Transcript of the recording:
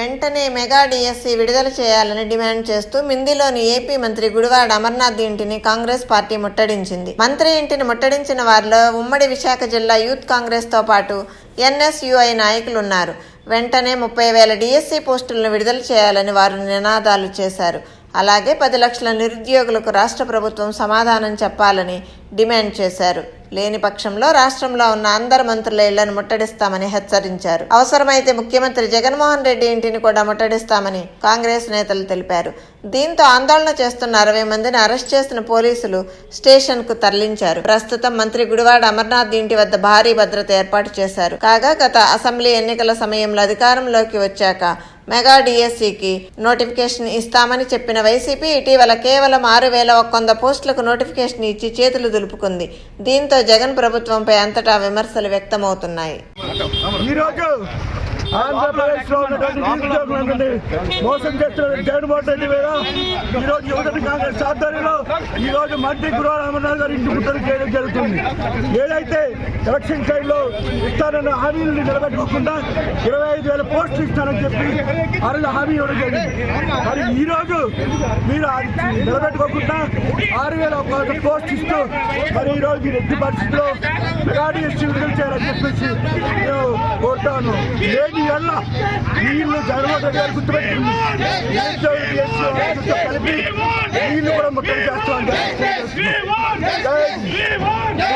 వెంటనే mega DSC విడుదల చేయాలని డిమాండ్ చేస్తూ మిందిలోని ఏపీ మంత్రి గుడివాడ అమర్నాథ్ ఇంటిని కాంగ్రెస్ పార్టీ ముట్టడించింది. మంత్రి ఇంటిని ముట్టడించిన వారిలో ఉమ్మడి విశాఖ జిల్లా యూత్ కాంగ్రెస్తో పాటు ఎన్ఎస్యుఐ నాయకులున్నారు. వెంటనే ముప్పై వేల డిఎస్సి పోస్టులను విడుదల చేయాలని వారు నినాదాలు చేశారు. అలాగే పది లక్షల నిరుద్యోగులకు రాష్ట్ర ప్రభుత్వం సమాధానం చెప్పాలని డిమాండ్ చేశారు. లేని పక్షంలో రాష్ట్రంలో ఉన్న అందరు మంత్రుల ఇళ్ళను ముట్టడిస్తామని హెచ్చరించారు. అవసరమైతే ముఖ్యమంత్రి జగన్మోహన్ రెడ్డి ఇంటిని కూడా ముట్టడిస్తామని కాంగ్రెస్ నేతలు తెలిపారు. దీంతో ఆందోళన చేస్తున్న అరవై మందిని అరెస్ట్ చేసిన పోలీసులు స్టేషన్కు తరలించారు. ప్రస్తుతం మంత్రి గుడివాడ అమర్నాథ్ ఇంటి వద్ద భారీ భద్రత ఏర్పాటు చేశారు. కాగా గత అసెంబ్లీ ఎన్నికల సమయంలో అధికారంలోకి వచ్చాక మెగా డిఎస్సికి నోటిఫికేషన్ ఇస్తామని చెప్పిన వైసీపీ ఇటీవల కేవలం ఆరు వేల ఒక్క వంద పోస్టులకు నోటిఫికేషన్ ఇచ్చి చేతులు దులుపుకుంది. దీంతో జగన్ ప్రభుత్వంపై అంతటా విమర్శలు వ్యక్తమవుతున్నాయి. ఈరోజు ఆంధ్రప్రదేశ్లో ఉన్నటువంటి మోసం చేస్తున్న జగన్మోహన్ రెడ్డి మీద ఈరోజు రోజు యువజన కాంగ్రెస్ ఆధ్వర్యంలో ఈ రోజు మంత్రి గురువారం అమర్నాథ్ గారి ఇంటి ముట్టడి చేయడం జరుగుతుంది. ఏదైతే ఎలక్షన్ టైంలో ఇస్తానన్న హామీలను నిలబెట్టుకోకుండా ఇరవై ఐదు వేల పోస్టులు ఇస్తానని చెప్పి ఆ రోజు హామీ ఇవ్వడం జరిగింది. మరి ఈ రోజు మీరు నిలబెట్టుకోకుండా ఆరు వేల ఒక పోస్ట్ ఇస్తూ మరి ఈ రోజు ఎట్టి పరిస్థితుల్లో మెగాడి ఎస్టీ విడుదల చేయాలని చెప్పేసి కోరుతాను లేని వల్ల వీళ్ళు జగన్మోహన్ రెడ్డి గారు గుర్తుపెట్టింది వీళ్ళు కూడా ముట్టడి చేస్తామని